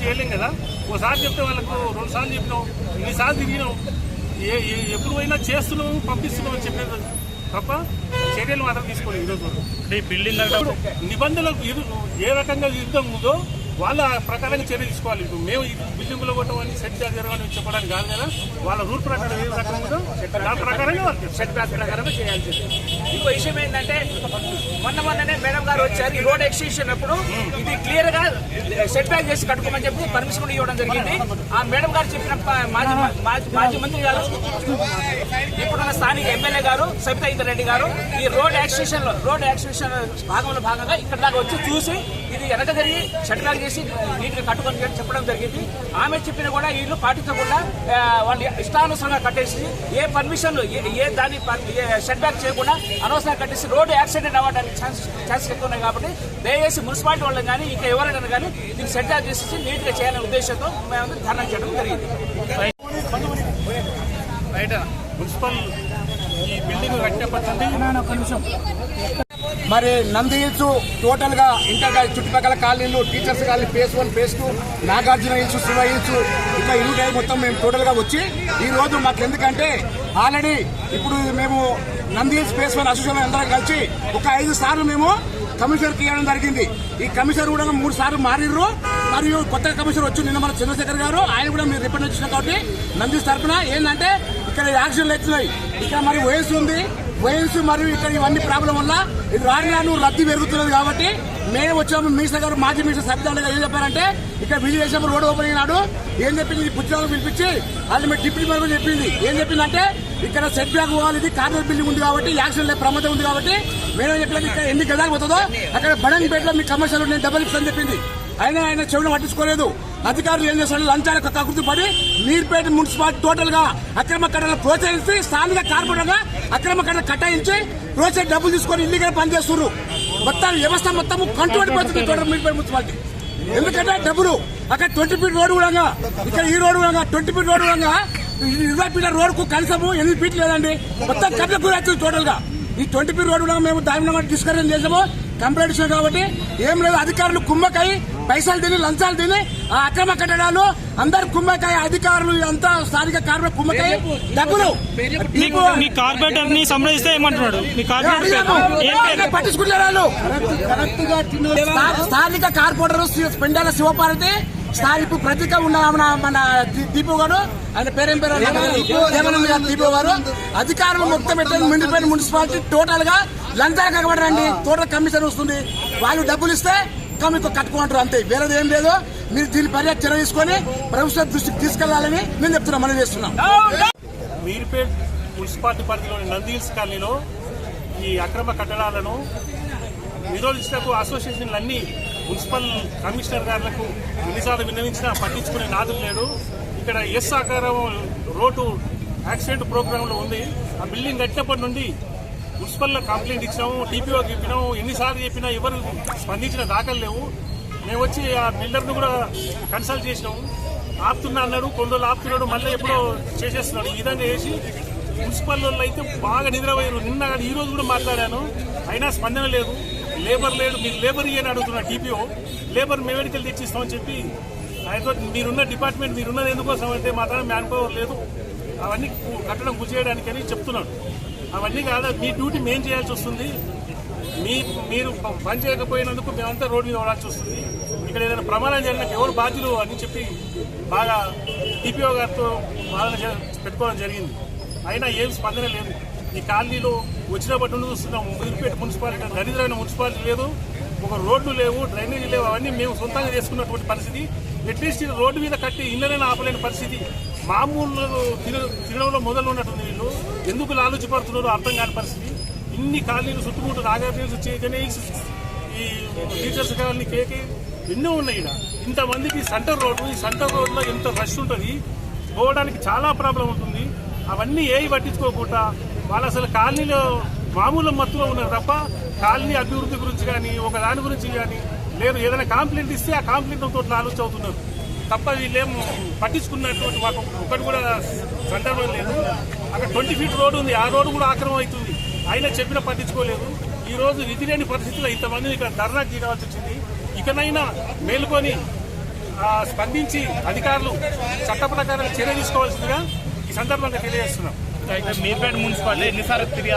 చెప్తే వాళ్ళకు రెండు సార్లు చెప్పినాం ఇన్నిసార్లు తిరిగినాం. ఏ ఏ- ఎప్పుడు పోయినా చేస్తున్నాం పంపిస్తున్నాం అని చెప్పేది తప్ప చర్యలు మాత్రం తీసుకోలేదు ఈరోజు. అంటే ఈ బిల్డింగ్ నిబంధనలకు ఏ రకంగా యుద్ధం ఉందో వాళ్ళ ప్రకారంగా చర్య తీసుకోవాలి. ఇప్పుడు మేము ఈ బిల్డింగ్లో కొట్టమని సెట్ జరగని చెప్పడానికి కాదు కదా. వాళ్ళ రూల్ ప్రకారం ఏ రకంగా ఉందో దాని ప్రకారంగా. సెట్ బ్యాక్ ప్రకారం చేయాల్సింది ఇంకో విషయం ఏంటంటే మొన్న మొన్ననే మేడం గారు వచ్చారు ఈ రోడ్ ఎక్స్టెన్షన్ అప్పుడు. ఇది క్లియర్గా సెట్ బ్యాక్ చేసి కట్టుకోమని చెప్పి పర్మిషన్ కూడా ఇవ్వడం జరిగింది. ఆ మేడం గారు చెప్పిన మాజీ మాజీ- మంత్రి గారు ఇప్పుడున్న స్థానిక ఎమ్మెల్యే గారు సబితా ఇందర్ రెడ్డి గారు ఈ రోడ్ యాక్సిషన్లో రోడ్ యాక్సిషన్ భాగంలో భాగంగా ఇక్కడ దాకా వచ్చి చూసి ఇది వెనక జరిగి షట్ చేసి నీటిని కట్టుకొని చెప్పడం జరిగింది. ఆమె చెప్పిన కూడా వీళ్ళు పాటించకుండా వాళ్ళు ఇష్టానుసారంగా కట్టేసి ఏ పర్మిషన్లు ఏ ఏ షట్ బ్యాక్ చేయకుండా అనవసరంగా కట్టేసి రోడ్డు యాక్సిడెంట్ అవ్వడానికి ఛాన్స్ ఛాన్సెస్ ఎక్కువ ఉన్నాయి కాబట్టి దయచేసి మున్సిపాలిటీ వాళ్ళని కానీ ఇంకా ఎవరైనా కానీ దీన్ని షట్ బ్యాక్ చేసేసి నీట్గా చేయాలనే ఉద్దేశంతో మేము ధర్నా చేయడం జరిగింది. మున్సిపల్ ఈ బిల్డింగ్ కట్టినప్పటి మరి నంది హిల్స్ టోటల్గా ఇంటర్ చుట్టుపక్కల కాలనీలు teachers colony phase one phase two Nagarjuna hills Shiva hills ఇట్లా ఇల్లు మొత్తం మేము టోటల్గా వచ్చి ఈ రోజు మాకు ఎందుకంటే ఆల్రెడీ ఇప్పుడు మేము Nandi hills phase one association అందరం కలిసి ఒక ఐదు సార్లు మేము కమిషనర్కి ఇవ్వడం జరిగింది. ఈ కమిషనర్ కూడా మూడు సార్లు మారిర్రు. మరియు కొత్త కమిషనర్ వచ్చి నిన్న మన చంద్రశేఖర్ గారు ఆయన కూడా మీరు రిప్రజెంట్ చేసిన కాబట్టి నంది తరఫున ఏంటంటే ఇక్కడ యాక్సిడెంట్లు అవుతున్నాయి ఇక్కడ మరి వయసు ఉంది. వయసు మరియు ఇక్కడ ఇవన్నీ ప్రాబ్లం వల్ల ఇది రాను రాను రద్దీ పెరుగుతున్నది కాబట్టి మేము వచ్చాము. మినిస్టర్ గారు మాజీ మినిస్టర్ సబ్జెక్ట్ గారు ఏం చెప్పారంటే ఇక్కడ విజయ చేసాము రోడ్ ఓపెన్ అయినాడు. ఏం చెప్పింది? ఈ పిలిపించి వాళ్ళు మీరు డిప్యూటీ మేడం చెప్పింది. ఏం చెప్పిందంటే ఇక్కడ సెట్ బ్యాక్ పోవాలి ఇది కార్నర్ బిల్డింగ్ ఉంది కాబట్టి యాక్సిడెంట్ ప్రమాదం ఉంది కాబట్టి మేము చెప్పినది ఇక్కడ ఎన్ని గదాలు పోతుందో అక్కడ బడంగపేటలో మీ కమర్షియల్ నేను డబల్ ఇస్తాను చెప్పింది. అయినా ఆయన చెవులు పట్టించుకోలేదు. అధికారులు ఏం చేశారు? లంచాలకు కకృతి పడి నీర్పేట మున్సిపాలిటీ టోటల్గా అక్రమ కట్టలు ప్రోత్సహించి స్థానిక కార్పొరేటర్గా అక్రమ కట్టలు కట్టాయించి ప్రోత్సహించి డబ్బులు తీసుకొని ఇల్లీగల్ పనిచేస్తున్నారు మొత్తం వ్యవస్థ మొత్తం కంట్రోల్ పోతుంది టోటల్ నీర్పేట మున్సిపాలిటీ. ఎందుకంటే డబ్బులు అక్కడ ట్వంటీ ఫీట్ రోడ్డు కూడా ఇక్కడ ఈ రోడ్డు కూడా ట్వంటీ ఫీట్ రోడ్డు కూడా ఇరవై ఫీట్ల రోడ్కు కనీసము ఎనిమిది ఫీట్లు లేదండి. మొత్తం కబ్జా గురవుతుంది టోటల్గా ఈ ట్వంటీ ఫీట్ రోడ్డు కూడా మేము దాని డిస్కషన్ చేసాము కంప్లైంట్ ఇచ్చాం కాబట్టి ఏం లేదు. అధికారులు కుమ్మకై పైసలు తిని లంచాలు తిని ఆ అక్రమ కట్టడాలు అందరు కుమ్మకాయ అధికారులు అంతా స్థానిక కార్మిక కుమ్మకాయ డబ్బులు మీకు మీ కార్పొరేటర్ని సంప్రదిస్తే ఏమంటున్నాడు? మీ కార్పొరేటర్ స్థా- స్థానిక కార్పొరేటర్ శ్రీ- పెండాల శివపార్వతి స్థానిక ప్రతీక ఉన్న మన దీపు గారు. ఆయన పేరేం పేరు? దేవానంద గారు. దీపు గారు. అధికారులు మొత్తం పెట్టిన మిండిపోయిన మున్సిపాలిటీ టోటల్గా లంచాలు కనబడరండి టోటల్ కమిషన్ వస్తుంది. వాళ్ళు డబ్బులు ఇస్తే ఇంకా మీకు కట్టుకుంటారు అంతే. వేరేది ఏం లేదు. మీరు దీని పర్యాప్త చర్య తీసుకొని ప్రభుత్వ దృష్టికి తీసుకెళ్ళాలని మేము చెప్తున్నాం మనం చేస్తున్నాం. మీరుపేట్ మున్సిపాలిటీ పరిధిలోని నందీల్స్ కాలనీలో ఈ అక్రమ కట్టడాలను నిరోధించటకు అసోసియేషన్లు అన్ని మున్సిపల్ కమిషనర్ గారులకు ఎన్నిసార్లు విన్నవించినా పట్టించుకునే నాదులు లేడు. ఇక్కడ ఎస్ ఆకారం రోడ్డు యాక్సిడెంట్ ప్రోగ్రాంలో ఉంది. ఆ బిల్డింగ్ కట్టినప్పటి నుండి మున్సిపల్లో కంప్లైంట్ ఇచ్చినాము టీపీఓకి చెప్పినాము ఎన్నిసార్లు చెప్పినా ఎవరు స్పందించిన దాఖలు లేవు. మేము వచ్చి ఆ బిల్డర్ను కూడా కన్సల్ట్ చేసినాము. ఆపుతున్నా అన్నాడు కొన్ని రోజులు ఆపుతున్నాడు మళ్ళీ ఎప్పుడో చేసేస్తున్నాడు. ఈ విధంగా చేసి మున్సిపల్ వాళ్ళు అయితే బాగా నిద్రపోయారు. నిన్న కానీ ఈ రోజు కూడా మాట్లాడాను. అయినా స్పందన లేదు. లేబర్ లేడు మీరు లేబర్ ఇయ్యని అడుగుతున్నా టీపీఓ లేబర్ మేమెడికల్ తెచ్చిస్తామని చెప్పి ఆయనతో మీరున్న డిపార్ట్మెంట్ మీరున్నది ఎందుకోసం అంటే మాత్రం మ్యాన్ పవర్ లేదు. అవన్నీ కట్టడం గుర్చేయడానికి చేయడానికని చెప్తున్నాడు. అవన్నీ కాదు మీ డ్యూటీ మేం చేయాల్సి వస్తుంది. మీ మీరు పని చేయకపోయినందుకు మేమంతా రోడ్డు మీద ఓడాల్సి వస్తుంది. ఇక్కడ ఏదైనా ప్రమాదం జరిగినా ఎవరు బాధ్యులు అని చెప్పి బాగా టీపీఓ గారితో వాదన పెట్టుకోవడం జరిగింది. అయినా ఏం స్పందన లేదు. ఈ కాలనీలో వచ్చినప్పటి నుండి చూస్తున్నాం ముదిరిపేట మున్సిపాలిటీ దరిద్రమైన మున్సిపాలిటీ లేదు ఒక రోడ్లు లేవు డ్రైనేజీ లేవు అవన్నీ మేము సొంతంగా చేసుకున్నటువంటి పరిస్థితి. అట్లీస్ట్ రోడ్డు మీద కట్టి ఇళ్ళనైనా ఆపలేని పరిస్థితి. మామూలు తిన- తినడంలో మొదలు ఉన్నట్టుంది ఎందుకు లాలుచిపడుతున్నారో అర్థం కాని పరిస్థితి. ఇన్ని కాలనీలు చుట్టుముట్టు నాగార్జున గణేష్ ఈ టీచర్స్ కాలనీ కేకే ఎన్నో ఉన్నాయి ఇక్కడ ఇంతమందికి సెంటర్ రోడ్డు ఈ సెంటర్ రోడ్లో ఎంత రష్ ఉంటుంది పోవడానికి చాలా ప్రాబ్లం ఉంటుంది. అవన్నీ ఏవి పట్టించుకోకుండా వాళ్ళు అసలు కాలనీలో మామూలు మత్తులో ఉన్నారు తప్ప కాలనీ అభివృద్ధి గురించి కానీ ఒక దాని గురించి కానీ లేదు. ఏదైనా కాంప్లైంట్ ఇస్తే ఆ కాంప్లైంట్ తోటి ఆలోచన అవుతున్నారు తప్ప వీళ్ళేం పట్టించుకున్నటువంటి మాకు ఒకటి కూడా సందర్భం లేదు. అక్కడ ట్వంటీ ఫీట్ రోడ్డు ఉంది. ఆ రోడ్డు కూడా ఆక్రమం అవుతుంది. అయినా చెప్పినా పట్టించుకోలేదు. ఈ రోజు విధి లేని పరిస్థితుల్లో ఇంతమంది ఇక్కడ ధర్నా తీయవలసి వచ్చింది. ఇకనైనా మేలుకొని ఆ, స్పందించి అధికారులు చట్ట ప్రకారం చర్య తీసుకోవాల్సిందిగా ఈ సందర్భంగా తెలియజేస్తున్నాం. మీపేట మున్సిపాలిటీ ఎన్నిసార్లు ఫిర్యాదు